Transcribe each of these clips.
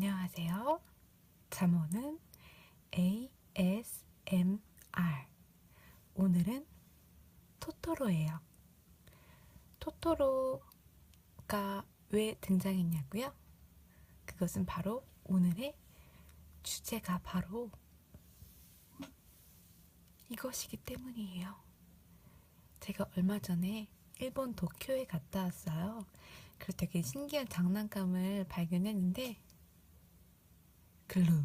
안녕하세요. 잠오는 ASMR. 오늘은 토토로예요. 토토로가 왜 등장했냐고요? 그것은 바로 오늘의 주제가 바로 이것이기 때문이에요. 제가 얼마 전에 일본 도쿄에 갔다 왔어요. 그래서 되게 신기한 장난감을 발견했는데 글루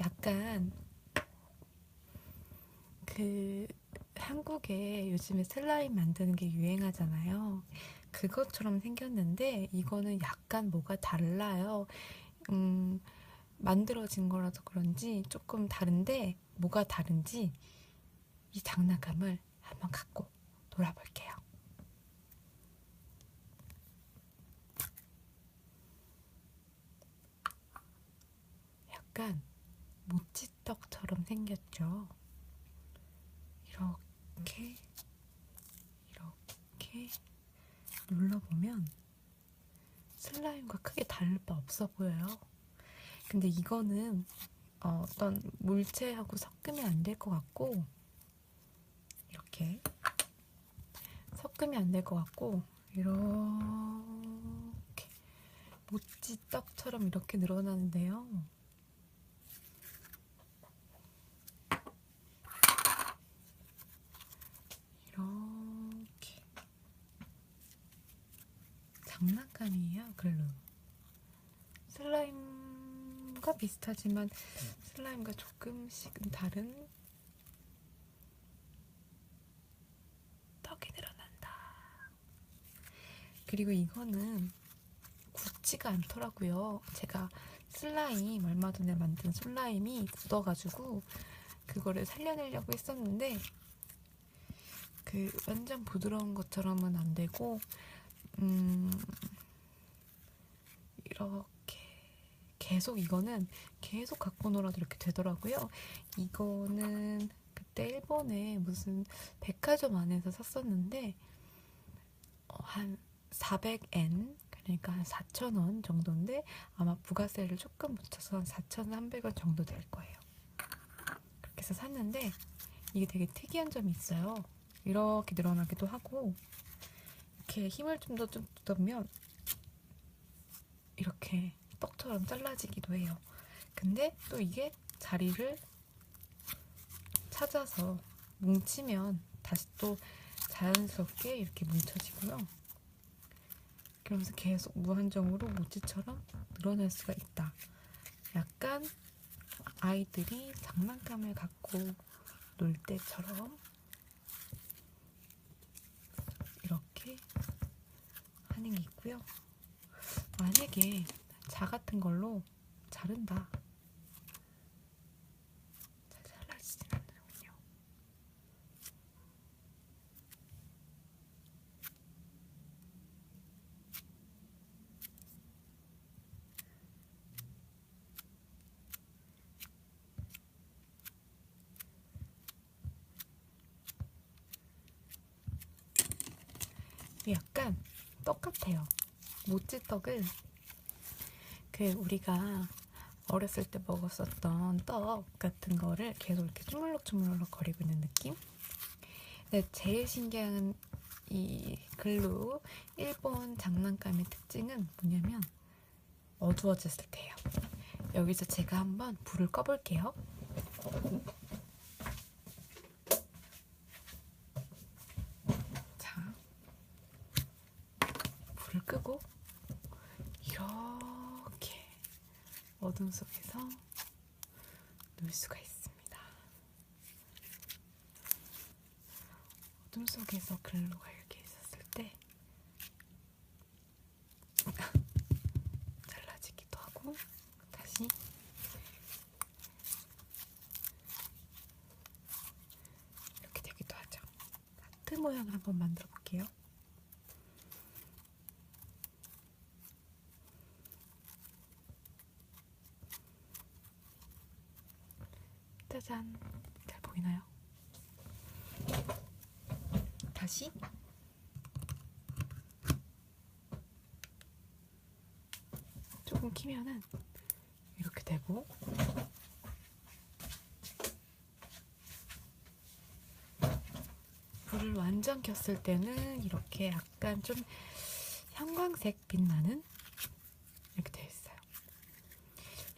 약간 그 한국에 요즘에 슬라임 만드는 게 유행하잖아요. 그것처럼 생겼는데 이거는 약간 뭐가 달라요. 음, 만들어진 거라서 그런지 조금 다른데 뭐가 다른지 이 장난감을 한번 갖고 놀아볼게요. 약간 모찌떡처럼 생겼죠. 이렇게 이렇게 눌러보면 슬라임과 크게 다를 바 없어 보여요. 근데 이거는 어, 어떤 물체하고 섞으면 안될것 같고 이렇게 섞으면 안될것 같고 이렇게 모찌떡처럼 이렇게 늘어나는데요. 이렇게 장난감이에요 글루 슬라임과 비슷하지만 슬라임과 조금씩은 다른 떡이 늘어난다. 그리고 이거는 굳지가 않더라고요. 제가 슬라임 얼마 전에 만든 슬라임이 굳어가지고 그거를 살려내려고 했었는데 그 완전 부드러운 것처럼은 안 되고 음 이렇게 계속 이거는 계속 갖고 놀아도 이렇게 되더라고요. 이거는 그때 일본에 무슨 백화점 안에서 샀었는데 어, 한 400엔 그러니까 한 4,000원 정도인데 아마 부가세를 조금 붙여서 한 4,300원 정도 될 거예요. 그렇게 해서 샀는데 이게 되게 특이한 점이 있어요. 이렇게 늘어나기도 하고 이렇게 힘을 좀 더좀 주면 이렇게 떡처럼 잘라지기도 해요. 근데 또 이게 자리를 찾아서 뭉치면 다시 또 자연스럽게 이렇게 뭉쳐지고요. 그러면서 계속 무한정으로 모찌처럼 늘어날 수가 있다. 약간 아이들이 장난감을 갖고 놀 때처럼 이렇게 게 있고요. 만약에 자 같은 걸로 자른다. 약간 똑같아요. 모찌떡은 그 우리가 어렸을 때 먹었었던 떡 같은 거를 계속 이렇게 주물럭주물럭 거리고 있는 느낌? 근데 제일 신기한 이 글루 일본 장난감의 특징은 뭐냐면 어두워졌을 때예요. 여기서 제가 한번 불을 꺼볼게요. 자, 끄고 이렇게 어둠 속에서 놀 수가 있습니다. 어둠 속에서 글로가 이렇게 있었을 때 잘라지기도 하고 다시 이렇게 되기도 하죠. 하트 모양을 한번 만들어 볼게요. 짜잔. 잘 보이나요? 다시 조금 키면은 이렇게 되고 불을 완전 켰을 때는 이렇게 약간 좀 형광색 빛나는 이렇게 되어 있어요.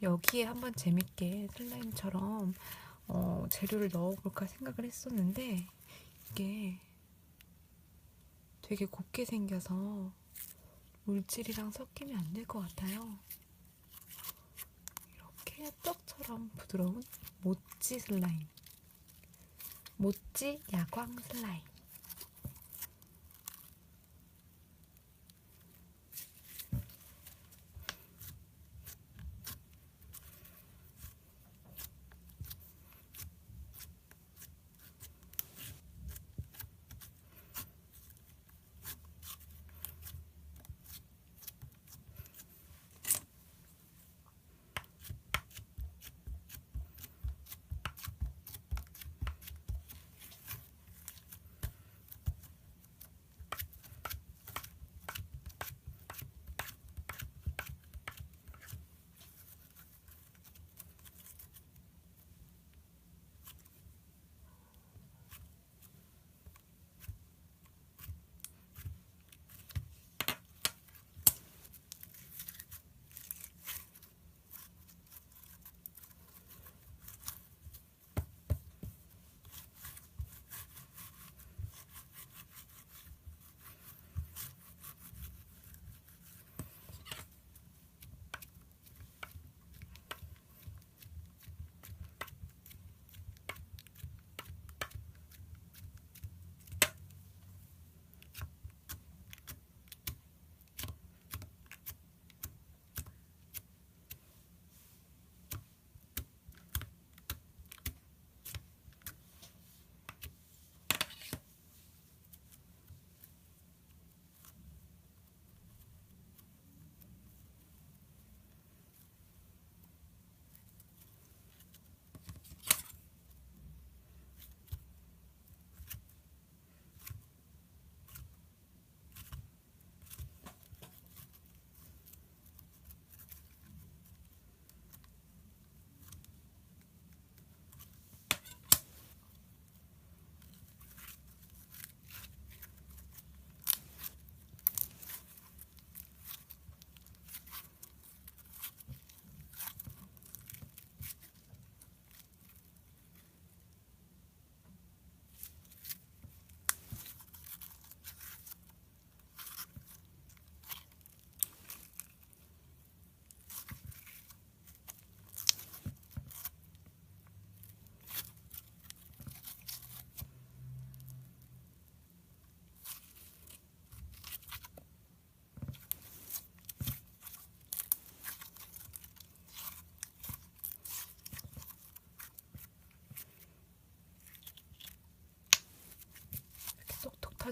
여기에 한번 재밌게 슬라임처럼 어, 재료를 넣어볼까 생각을 했었는데 이게 되게 곱게 생겨서 물질이랑 섞이면 안될것 같아요. 이렇게 떡처럼 부드러운 모찌 슬라임. 모찌 야광 슬라임.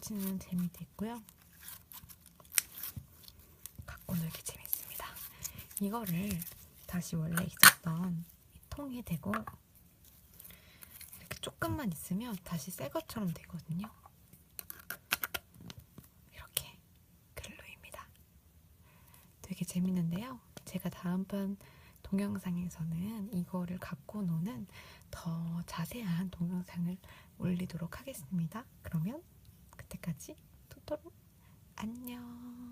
터지는 재미도 있고요. 갖고 놀기 재밌습니다. 이거를 다시 원래 있었던 이 통에 대고 이렇게 조금만 있으면 다시 새 것처럼 되거든요. 이렇게 글루입니다. 되게 재밌는데요. 제가 다음번 동영상에서는 이거를 갖고 노는 더 자세한 동영상을 올리도록 하겠습니다. 그러면 그때까지 토토로 안녕.